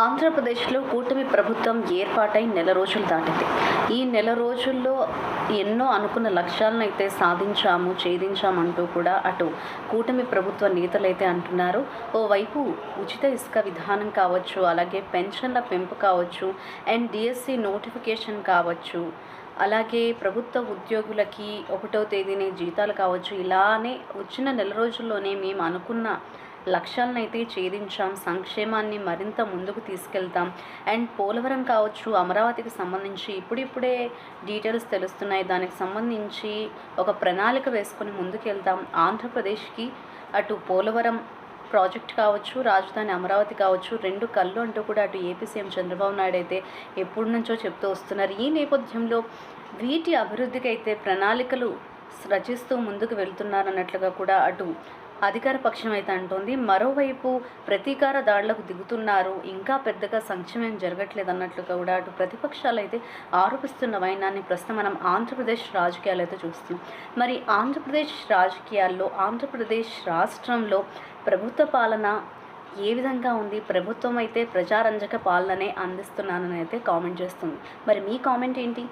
ఆంధ్రప్రదేశ్లో కూటమి ప్రభుత్వం ఏర్పాటై నెల రోజులు దాటింది. ఈ నెల రోజుల్లో ఎన్నో అనుకున్న లక్ష్యాలను అయితే సాధించాము ఛేదించామంటూ కూడా అటు కూటమి ప్రభుత్వ నేతలైతే అంటున్నారు. ఓవైపు ఉచిత ఇసుక విధానం కావచ్చు అలాగే పెన్షన్ల పెంపు కావచ్చు అండ్ డిఎస్సి నోటిఫికేషన్ కావచ్చు అలాగే ప్రభుత్వ ఉద్యోగులకి ఒకటో తేదీనే జీతాలు కావచ్చు ఇలానే వచ్చిన నెల రోజుల్లోనే మేము అనుకున్న లక్ష్యాలనైతే ఛేదించాం సంక్షేమాన్ని మరింత ముందుకు తీసుకెళ్తాం. అండ్ పోలవరం కావచ్చు అమరావతికి సంబంధించి ఇప్పుడిప్పుడే డీటెయిల్స్ తెలుస్తున్నాయి. దానికి సంబంధించి ఒక ప్రణాళిక వేసుకొని ముందుకెళ్తాం. ఆంధ్రప్రదేశ్కి అటు పోలవరం ప్రాజెక్ట్ కావచ్చు రాజధాని అమరావతి కావచ్చు రెండు కళ్ళు అంటూ కూడా అటు ఏపీ సీఎం చంద్రబాబు నాయుడు అయితే ఎప్పటి నుంచో చెప్తూ వస్తున్నారు. ఈ నేపథ్యంలో వీటి అభివృద్ధికి అయితే ప్రణాళికలు రచిస్తూ ముందుకు వెళ్తున్నారన్నట్లుగా కూడా అటు అధికార పక్షం అయితే అంటోంది. మరోవైపు ప్రతీకార దాడులకు దిగుతున్నారు. ఇంకా పెద్దగా సంక్షేమం జరగట్లేదు అన్నట్లుగా కూడా అటు ప్రతిపక్షాలు అయితే ఆరోపిస్తున్న వైనాన్ని ప్రస్తుతం మనం ఆంధ్రప్రదేశ్ రాజకీయాలు అయితే చూస్తున్నాం. మరి ఆంధ్రప్రదేశ్ రాజకీయాల్లో ఆంధ్రప్రదేశ్ రాష్ట్రంలో ప్రభుత్వ పాలన ఏ విధంగా ఉంది? ప్రభుత్వం అయితే ప్రజారంజక పాలననే అందిస్తున్నానని అయితే కామెంట్ చేస్తుంది. మరి మీ కామెంట్ ఏంటి?